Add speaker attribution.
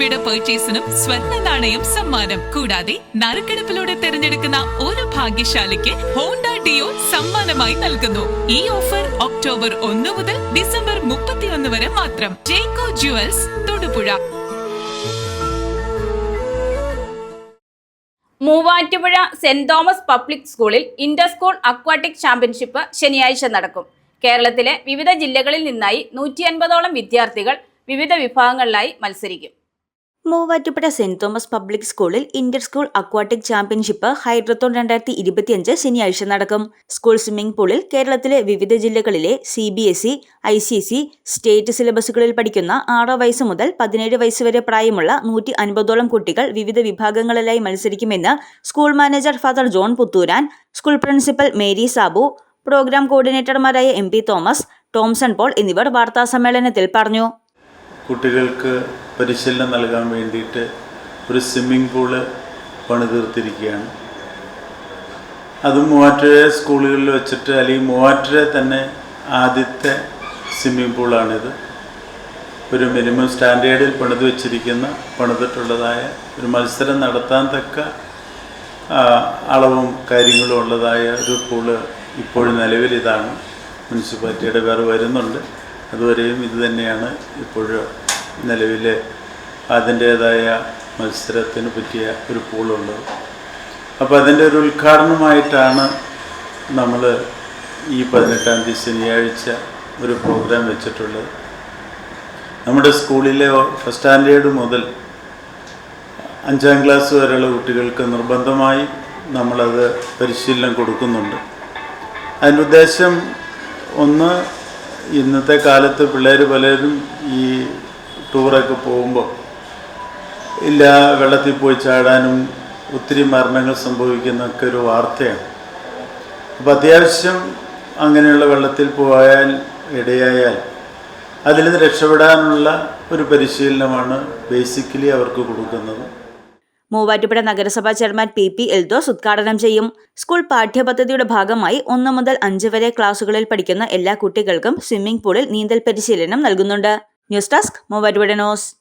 Speaker 1: രൂപയുടെ പർച്ചേസിനും സ്വർണ നാണയം സമ്മാനം. കൂടാതെ നറുക്കെടുപ്പിലൂടെ തിരഞ്ഞെടുക്കുന്ന ഒരു ഭാഗ്യശാലിക്ക് ഹോണ്ട ഡിയോ സമ്മാനമായി നൽകുന്നു. ഈ ഓഫർ ഒക്ടോബർ ഒന്ന് മുതൽ ഡിസംബർ മുപ്പത്തിയൊന്ന് വരെ മാത്രം. Jacko Jewels Thodupuzha.
Speaker 2: Muvattupuzha Saint Thomas public സ്കൂളിൽ ഇന്റർ സ്കൂൾ അക്വാട്ടിക് ചാമ്പ്യൻഷിപ്പ് ശനിയാഴ്ച നടക്കും. കേരളത്തിലെ വിവിധ ജില്ലകളിൽ നിന്നായി നൂറ്റി അൻപതോളം വിദ്യാർത്ഥികൾ വിവിധ വിഭാഗങ്ങളിലായി മത്സരിക്കും.
Speaker 3: മൂവാറ്റുപുഴ സെന്റ് തോമസ് പബ്ലിക് സ്കൂളിൽ inter school aquatic championship Hydrathon രണ്ടായിരത്തി ഇരുപത്തിയഞ്ച് ശനിയാഴ്ച നടക്കും. സ്കൂൾ സ്വിമ്മിംഗ് പൂളിൽ കേരളത്തിലെ വിവിധ ജില്ലകളിലെ C B S E I C state സിലബസുകളിൽ പഠിക്കുന്ന ആറ് വയസ്സ് മുതൽ പതിനേഴ് വയസ്സ് വരെ പ്രായമുള്ള നൂറ്റി അൻപതോളം കുട്ടികൾ വിവിധ വിഭാഗങ്ങളിലായി മത്സരിക്കുമെന്ന് school manager father John Puthuran school principal Mary Sabu programme കോർഡിനേറ്റർമാരായ M P Thomas Tomson Paul എന്നിവർ വാർത്താസമ്മേളനത്തിൽ പറഞ്ഞു.
Speaker 4: കുട്ടികൾക്ക് പരിശീലനം നൽകാൻ വേണ്ടിയിട്ട് ഒരു സ്വിമ്മിംഗ് പൂൾ പണിതീർത്തിരിക്കുകയാണ്. അത് മൂവാറ്റുപുഴ സ്കൂളുകളിൽ വെച്ചിട്ട് അല്ലെങ്കിൽ മൂവാറ്റുപുഴ തന്നെ ആദ്യത്തെ സ്വിമ്മിംഗ് പൂളാണിത്. ഒരു മിനിമം സ്റ്റാൻഡേർഡിൽ പണിത് വെച്ചിരിക്കുന്ന പണിതിട്ടുള്ളതായ ഒരു മത്സരം നടത്താൻ തക്ക അളവും കാര്യങ്ങളും ഉള്ളതായ ഒരു പൂൾ ഇപ്പോഴും നിലവിൽ ഇതാണ്. മുനിസിപ്പാലിറ്റിയുടെ വേറെ വരുന്നുണ്ട്. അതുവരെയും ഇത് തന്നെയാണ് ഇപ്പോഴും നിലവിൽ അതിന്റേതായ മത്സരത്തിന് പറ്റിയ ഒരു പൂളുണ്ട്. അപ്പോൾ അതിന്റെ ഒരു ഉദ്ഘാടനമായിട്ടാണ് നമ്മൾ ഈ പതിനെട്ടാം തീയതി ശനിയാഴ്ച ഒരു പ്രോഗ്രാം വെച്ചിട്ടുള്ളത്. നമ്മുടെ സ്കൂളിലെ ഫസ്റ്റ് സ്റ്റാൻഡേർഡ് മുതൽ അഞ്ചാം ക്ലാസ് വരെയുള്ള കുട്ടികൾക്ക് നിർബന്ധമായി നമ്മളത് പരിശീലനം കൊടുക്കുന്നുണ്ട്. അതിന്റെ ഉദ്ദേശം ഒന്ന് ഇന്നത്തെ കാലത്ത് പിള്ളേർ പലരും ഈ ടൂറൊക്കെ പോകുമ്പോൾ ഇല്ല വെള്ളത്തിൽ പോയി ചാടാനും ഒത്തിരി മരണങ്ങൾ സംഭവിക്കുന്നൊക്കെ ഒരു വാർത്തയാണ്. അപ്പോൾ അത്യാവശ്യം അങ്ങനെയുള്ള വെള്ളത്തിൽ പോയാൽ ഇടയായാൽ അതിൽ നിന്ന് രക്ഷപ്പെടാനുള്ള ഒരു പരിശീലനമാണ് ബേസിക്കലി അവർക്ക് കൊടുക്കുന്നത്.
Speaker 3: മൂവാറ്റുപുഴ നഗരസഭാ ചെയർമാൻ പി പി എൽദോസ് ഉദ്ഘാടനം ചെയ്യും. സ്കൂൾ പാഠ്യപദ്ധതിയുടെ ഭാഗമായി ഒന്ന് മുതൽ അഞ്ച് വരെ ക്ലാസുകളിൽ പഠിക്കുന്ന എല്ലാ കുട്ടികൾക്കും സ്വിമ്മിംഗ് പൂളിൽ നീന്തൽ പരിശീലനം നൽകുന്നുണ്ട്. News desk Muvattupuzha news.